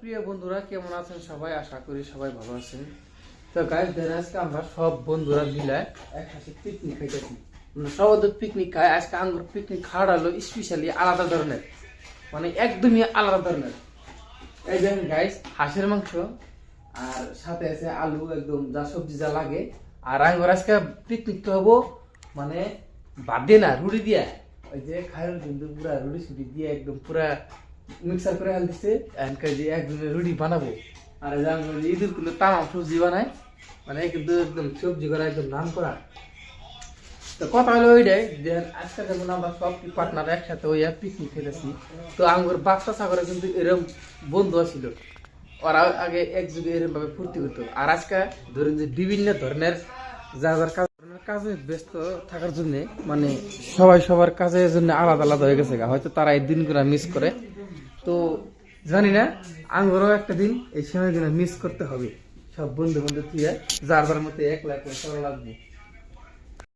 প্রিয় বন্ধুরা, কেমন আছেন সবাই? আশা করি সবাই ভালো আছেন। তো গাইজ দেন আজকে আমরা সব বন্ধুরা মিলে একসাথে পিকনিক খাইতেছি। মানে সব পিকনিক খাই আজকে আঙ্গুর পিকনিক খাওয়া হলো স্পেশালি আলাদা ধরনের। মানে একদমই আলাদা ধরনের। এই দেখেন গাইজ হাঁসের মাংস, আর সাথে আছে আলু, একদম যা সবজি যা লাগে। আর আঙ্গুর আজকে পিকনিক তো হব মানে বাদ দিয়ে না, রুটি দিয়া। ওই যে খায়ের কিন্তু পুরা রুটি সুটি দিয়ে একদম পুরা মিক্সার করে হাল এনকে যে একদম রুটি বানাবো। আর ঈদেরগুলো তামাম সবজি বানায় মানে কিন্তু একদম সবজি করা, একদম নাম করা। তো কথা হলো ওইটাই, যে আজকে যেমন আমরা সব পার্টনার একসাথে ওই পিকনিক খেতেছি তো আঙ্গুর বাচ্চা সাগরে কিন্তু এরকম বন্ধু ছিল ওরা আগে এক যুগে এরকম ভাবে ফুর্তি করতো। আর আজকে ধরুন যে বিভিন্ন ধরনের যা যার কাজ কাজে ব্যস্ত থাকার জন্য মানে সবাই সবার কাজের জন্য আলাদা আলাদা হয়ে গেছে হয়তো তারা এই দিনগুলো মিস করে। তো জানি না, আঙ্গুরও একটা দিন, এই সময়গুলো মিস করতে হবে। সব বন্ধু বন্ধু তুই যার যার মতো একলা একলা চলা লাগবে।